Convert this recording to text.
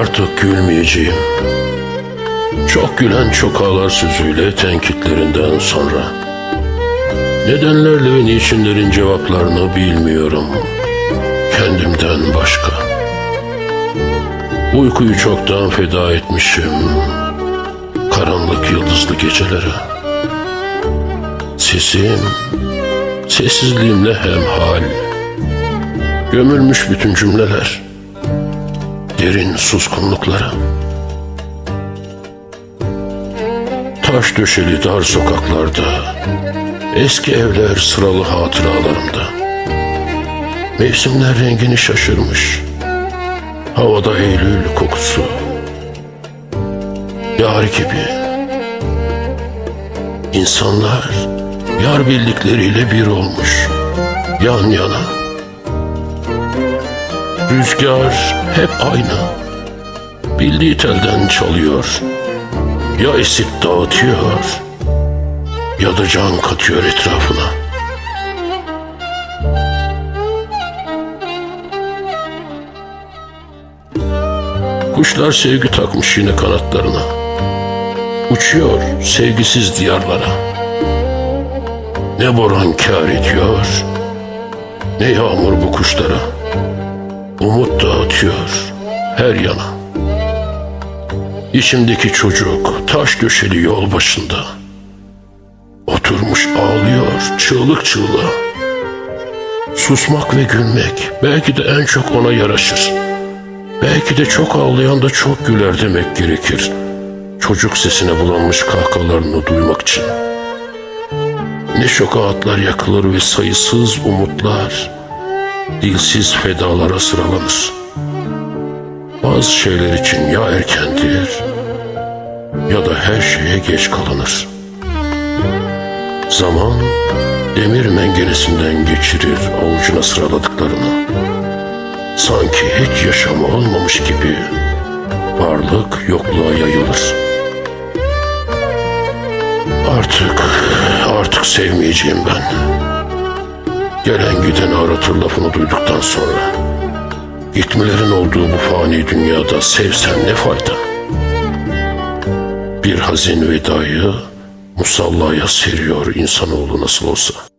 Artık gülmeyeceğim. Çok gülen çok ağlar sözüyle tenkitlerinden sonra. Nedenlerle ve niçinlerin cevaplarını bilmiyorum. Kendimden başka. Uykuyu çoktan feda etmişim. Karanlık yıldızlı gecelere. Sesim, sessizliğimle hemhal. Gömülmüş bütün cümleler. Derin suskunluklara. Taş döşeli dar sokaklarda, eski evler sıralı hatıralarımda. Mevsimler rengini şaşırmış, havada Eylül kokusu. Yar gibi. İnsanlar yar bildikleriyle bir olmuş, yan yana. Rüzgar hep aynı, bildiği telden çalıyor. Ya esip dağıtıyor ya da can katıyor etrafına. Kuşlar sevgi takmış yine kanatlarına. Uçuyor sevgisiz diyarlara. Ne boran kâr ediyor, ne yağmur bu kuşlara. Umut dağıtıyor her yana. İçimdeki çocuk taş döşeli yol başında. Oturmuş ağlıyor çığlık çığlığa. Susmak ve gülmek belki de en çok ona yaraşır. Belki de çok ağlayan da çok güler demek gerekir. Çocuk sesine bulanmış kahkahalarını duymak için. Ne çok ağıtlar yakılır ve sayısız umutlar dilsiz fedalara sıralanır. Bazı şeyler için ya erkendir ya da her şeye geç kalınır. Zaman demir mengenesinden geçirir avucuna sıraladıklarını. Sanki hiç yaşamı olmamış gibi varlık yokluğa yayılır. Artık, artık sevmeyeceğim ben. Gelen giden aratır lafını duyduktan sonra. Gitmelerin olduğu bu fani dünyada sevsen ne fayda? Bir hazin vedayı musallaya seriyor insanoğlu nasıl olsa.